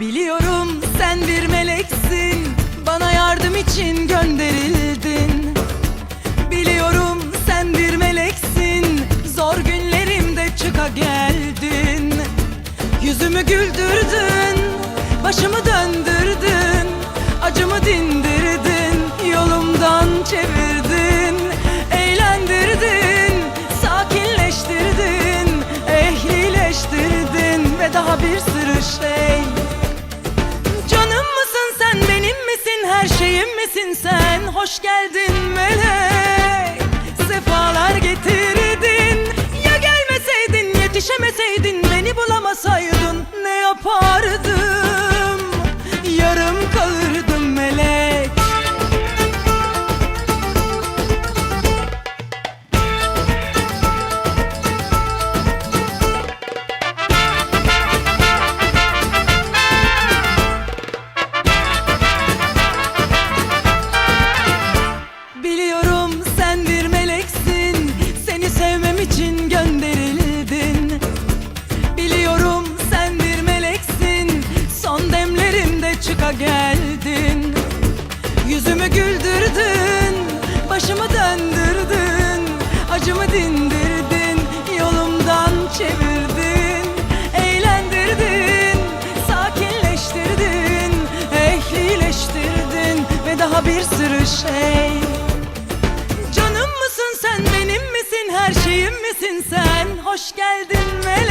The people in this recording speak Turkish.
Biliyorum sen bir meleksin Bana yardım için gönderildin. Biliyorum sen bir meleksin Zor günlerimde çıka geldin. Yüzümü güldürdün şeyim misin sen Hoş geldin melek için gönderildin. Biliyorum sen bir meleksin Son demlerimde çıka geldin. Yüzümü güldürdün Başımı döndürdün Acımı dindirdin Yolumdan çevirdin. Eğlendirdin Sakinleştirdin Ehlileştirdin Ve daha bir sürü şey. neredesin sen? Hoş geldin mi?